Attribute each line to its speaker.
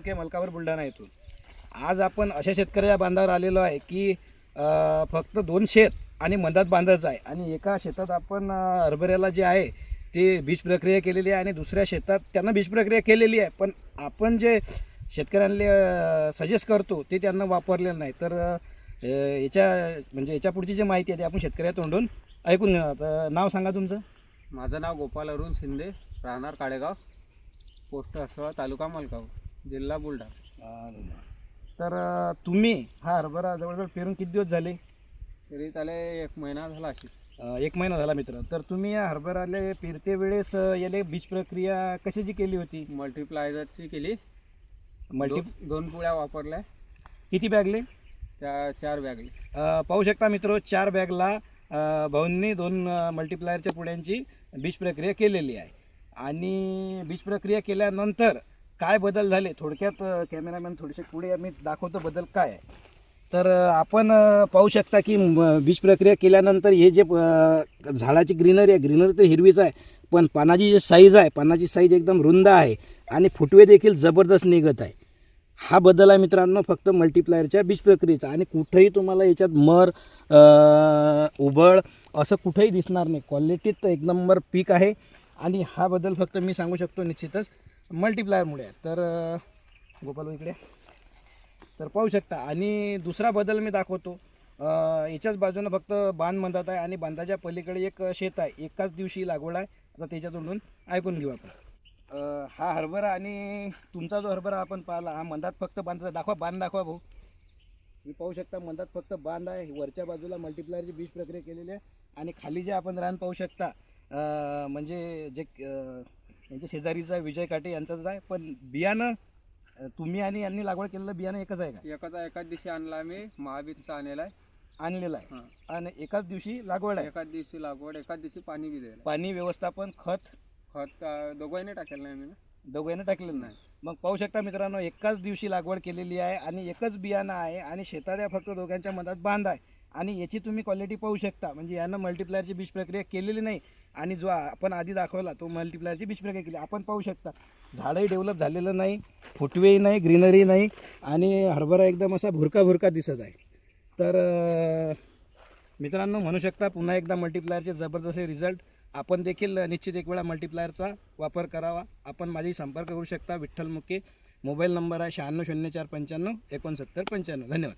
Speaker 1: Okay मलकावर Buldhana येथून. आज आपण अशा शेतकऱ्या बांधावर आलेलो आहे की अ, फक्त दोन शेत आणि मधात बांधायचं आहे. आणि एका शेतात आपण अ, हरभऱ्याला जे आहे ते बीज प्रक्रिया केलेली आहे आणि दुसऱ्या शेतात त्यांना बीज प्रक्रिया केलेली आहे. पण आपण जे शेतकऱ्यांना सजेस्ट करतो ते त्यांना वापरलेलं नाही. तर अ, याच्या म्हणजे याच्या पुढची जी माहिती आहे ती आपण शेतकऱ्या तोंडून ऐकून नाव सांगा तुमचं?
Speaker 2: माझं नाव गोपाल अरुण शिंदे राहणार काळेगाव पोस्ट असोळा तालुका मलकाव जिल्हा बुलढाणा.
Speaker 1: तर अ, तुम्ही हा हरभरा जवळजवळ पेरून किती दिवस झाले?
Speaker 2: तरी त्याला एक महिना झाला अशी.
Speaker 1: अ, एक महिना झाला मित्र. तर तुम्ही या हरभराले पेरते वेळेस अ, याले बीज प्रक्रिया कशाची केली होती?
Speaker 2: मल्टीप्लायझरची केली.
Speaker 1: मल्टी
Speaker 2: दोन पुळ्या वापरल्या.
Speaker 1: किती बॅगले?
Speaker 2: त्या चार बॅगली.
Speaker 1: अ, पाहू शकता मित्र चार बॅगला अ, भाऊंनी दोन अ, मल्टीप्लायरच्या पुड्यांची बीज प्रक्रिया केलेली आहे. आणि बीज प्रक्रिया केल्यानंतर काय बदल झाले? थोडक्यात कॅमेरामॅन थोडेसे पुढे मी दाखवतो बदल काय आहे. तर आपण पाहू शकता की बीज प्रक्रिया केल्यानंतर हे जे झाडाची ग्रीनरी आहे ग्रीनरी तर हिरवीच आहे पण पानाची जी साईज आहे पानाची साईज एकदम रुंद आहे आणि फुटवे देखील जबरदस्त निघत आहे. हा बदल आहे मित्रांनो फक्त मल्टीप्लायरच्या बीज प्रक्रियेचा. आणि कुठंही तुम्हाला याच्यात मर उबळ असं कुठंही दिसणार नाही. क्वालिटीत एक नंबर पीक आहे. आणि हा बदल फक्त मी सांगू शकतो निश्चितच. मल्टीप्लायरमुळे तर गोपाल इकडे. तर पाहू शकता. आणि दुसरा बदल मी दाखवतो. याच्याच बाजूनं फक्त बांध बांधत आहे आणि बांधाच्या पलीकडे एक शेत आहे. एकाच दिवशी लागवड आहे. आता त्याच्यातून ऐकून घेऊ आपण. हा हरभरा आणि तुमचा जो हरभरा आपण पाहिला हा मंदात फक्त बांधाचा दाखवा बांध दाखवा भाऊ. तुम्ही पाहू शकता मंदात फक्त बांध आहे. वरच्या बाजूला मल्टीप्लायरची बीज प्रक्रिया केलेली आहे. आणि खाली जे आपण रान पाहू शकता म्हणजे जे अ, यांच्या शेजारीचा विजय काटे यांचाच आहे. पण बियाणं अ, तुम्ही आणि यांनी लागवड केलेलं बियाणं एकच आहे का?
Speaker 2: एकाचा एकाच दिवशी आणला आम्ही महाबीजचा आणलेला आहे.
Speaker 1: आणलेलं आहे.
Speaker 2: हां.
Speaker 1: आणि एकाच दिवशी लागवड आहे?
Speaker 2: एकाच दिवशी लागवड एकाच दिवशी पाणी बी द्यायला
Speaker 1: पाणी व्यवस्थापन खत?
Speaker 2: खत अं, दोघांनी टाकेलं नाही आम्ही ना.
Speaker 1: दोघांना टाकलेलं नाही. मग पाहू शकता मित्रांनो एकाच दिवशी लागवड केलेली आहे आणि एकच बियाणं आहे आणि शेताच्या फक्त दोघांच्या मधात बांध आहे. आणि याची तुम्ही क्वालिटी पाहू शकता. म्हणजे यानं मल्टिप्लायरची बीज प्रक्रिया केलेली नाही. आणि जो आपण आधी दाखवला तो मल्टिप्लायरची बीज प्रक्रिया केली. आपण पाहू शकता. झाडंही डेव्हलप झालेलं नाही फुटवेही नाही ग्रीनरी नाही आणि हरभरा एकदम असा भुरका भुरका दिसत आहे. तर मित्रांनो म्हणू शकता पुन्हा एकदा मल्टिप्लायरचे जबरदस्त रिझल्ट आपण देखील निश्चित एक वेळा मल्टिप्लायरचा वापर करावा. आपण माझी संपर्क करू शकता विठ्ठल मुके. मोबाईल नंबर आहे शहाण्णव शून्य चार पंच्याण्णव एकोणसत्तर पंच्याण्णव. धन्यवाद.